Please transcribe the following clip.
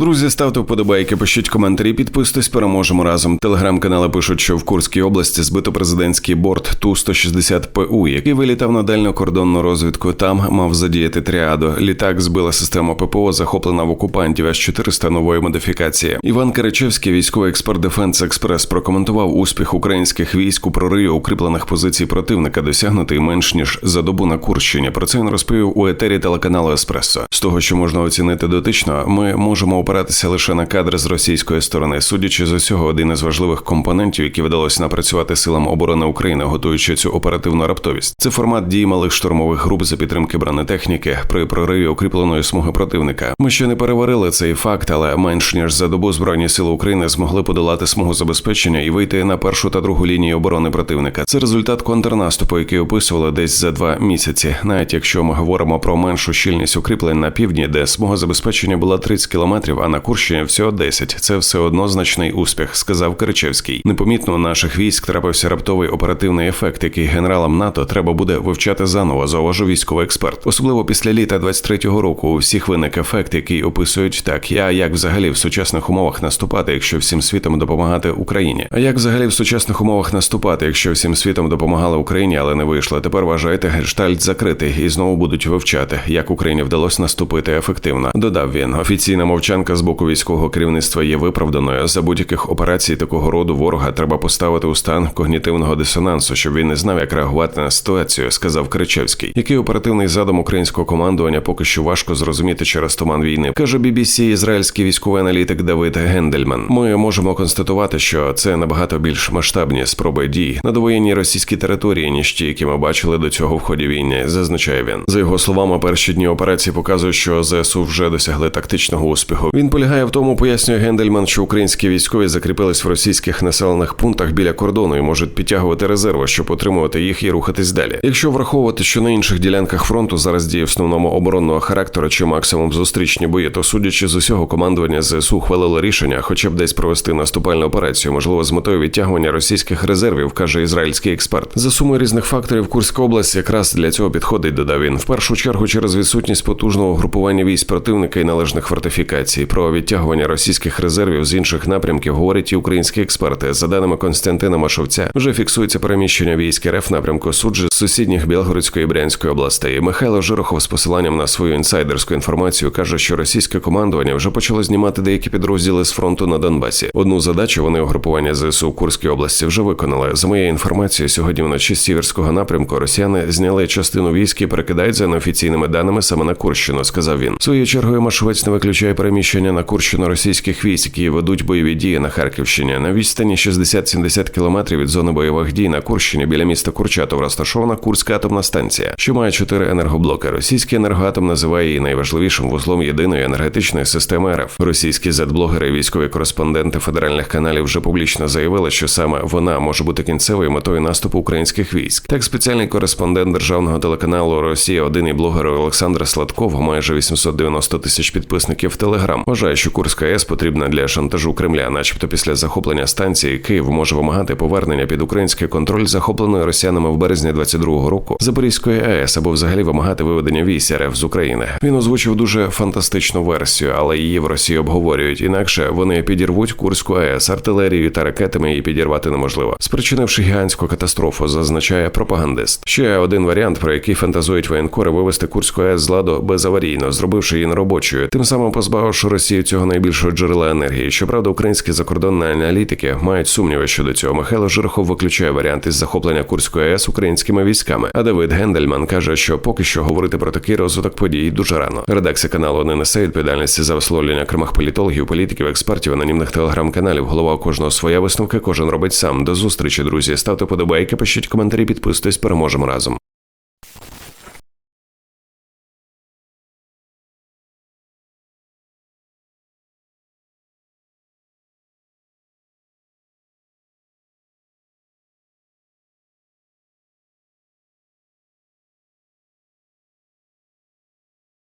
Друзі, ставте вподобайки, пишіть коментарі, підписуйтесь, переможемо разом. Телеграм-канали пишуть, що в Курській області збито президентський борт Ту-160 ПУ, який вилітав на дальню кордонну розвідку. Там мав задіяти тріаду. Літак збила система ППО, захоплена в окупантів аж 400 нової модифікації. Іван Киричевський, військовий експерт Дефенс Експрес, прокоментував успіх українських військ у прориві укріплених позицій противника, досягнутий менш ніж за добу на Курщині. Про це він розповів у етері телеканалу Еспресо. З того, що можна оцінити дотично, ми можемо опиратися лише на кадри з російської сторони. Судячи з усього, один із важливих компонентів, які вдалося напрацювати силам оборони України, готуючи цю оперативну раптовість. Це формат дій малих штурмових груп за підтримки бронетехніки при прориві укріпленої смуги противника. Ми ще не переварили цей факт, але менш ніж за добу збройні сили України змогли подолати смугу забезпечення і вийти на першу та другу лінії оборони противника. Це результат контрнаступу, який описували десь за два місяці. Навіть якщо ми говоримо про меншу щільність укріплень на півдні, де смуга забезпечення була 30 кілометрів, а на Курщині всього 10. Це все одно значний успіх, сказав Киричевський. Непомітно у наших військ трапився раптовий оперативний ефект, який генералам НАТО треба буде вивчати заново, зауважив військовий експерт. Особливо після літа 23-го року у всіх виник ефект, який описують так: я як взагалі в сучасних умовах наступати, якщо всім світом допомагати Україні. А як взагалі в сучасних умовах наступати, якщо всім світом допомагали Україні, але не вийшло. Тепер вважайте гештальт закритий і знову будуть вивчати, як Україні вдалося наступити ефективно. Додав він. Офіційна мовчанка з боку військового керівництва є виправданою. За будь-яких операцій такого роду ворога треба поставити у стан когнітивного дисонансу, щоб він не знав, як реагувати на ситуацію, сказав Кричевський. Який оперативний задум українського командування поки що важко зрозуміти через туман війни, каже BBC ізраїльський військовий аналітик Давид Гендельман. Ми можемо констатувати, що це набагато більш масштабні спроби дій на довоєнній російській території, ніж ті, які ми бачили до цього в ході війни. Зазначає він. За його словами, перші дні операції показують, що ЗСУ вже досягли тактичного успіху. Він полягає в тому, пояснює Гендельман, що українські військові закріпились в російських населених пунктах біля кордону і можуть підтягувати резерви, щоб отримувати їх і рухатись далі. Якщо враховувати, що на інших ділянках фронту зараз діє в основному оборонного характеру чи максимум зустрічні бої, то судячи з усього, командування ЗСУ ухвалило рішення, хоча б десь провести наступальну операцію, можливо, з метою відтягування російських резервів, каже ізраїльський експерт. За сумою різних факторів Курська область якраз для цього підходить, додав він. В першу чергу через відсутність потужного групування військ противника і належних фортифікацій. Про відтягування російських резервів з інших напрямків говорять і українські експерти. За даними Константина Машовця, вже фіксується переміщення військ РФ напрямку суджі з сусідніх Білгородської і Брянської областей. Михайло Жирохов з посиланням на свою інсайдерську інформацію каже, що російське командування вже почало знімати деякі підрозділи з фронту на Донбасі. Одну задачу вони угрупування ЗСУ у Курській області вже виконали. За моєю інформацією, сьогодні вночі з сіверського напрямку росіяни зняли частину військ і перекидають за неофіційними даними саме на Курщину. Сказав він. Своєю чергою Машовець не виключає переміщення на Курщину російських військ, які ведуть бойові дії на Харківщині. На відстані 60-70 кілометрів від зони бойових дій на Курщині біля міста Курчатов розташована Курська атомна станція, що має чотири енергоблоки. Російський енергоатом називає її найважливішим вузлом єдиної енергетичної системи РФ. Російські зетблогери і військові кореспонденти федеральних каналів вже публічно заявили, що саме вона може бути кінцевою метою наступу українських військ. Так, спеціальний кореспондент державного телеканалу Росія 1 і блогер Олександр Сладков, майже 890 тисяч підписників в Телеграм, вважає, що Курська АЕС потрібна для шантажу Кремля, начебто після захоплення станції Київ може вимагати повернення під український контроль захопленої росіянами в березні 22-го року Запорізької АЕС або взагалі вимагати виведення військ РФ з України. Він озвучив дуже фантастичну версію, але її в Росії обговорюють. Інакше вони підірвуть Курську АЕС артилерією та ракетами її підірвати неможливо, спричинивши гігантську катастрофу, зазначає пропагандист. Ще один варіант, про який фантазують воєнкори, вивести Курську АЕС з ладу безаварійно, зробивши її неробочою, тим самим позбавивши Росію цього найбільшого джерела енергії. Щоправда, українські закордонні аналітики мають сумніви щодо цього. Михайло Жирохов виключає варіант із захоплення Курської АЕС українськими військами. А Давид Гендельман каже, що поки що говорити про такий розвиток подій дуже рано. Редакція каналу не несе відповідальності за висловлення окремих політологів, політиків, експертів, анонімних телеграм-каналів. Голова кожного своя висновка, кожен робить сам. До зустрічі, друзі. Ставте подобайки, пишіть коментарі, підписуйтесь, переможемо разом.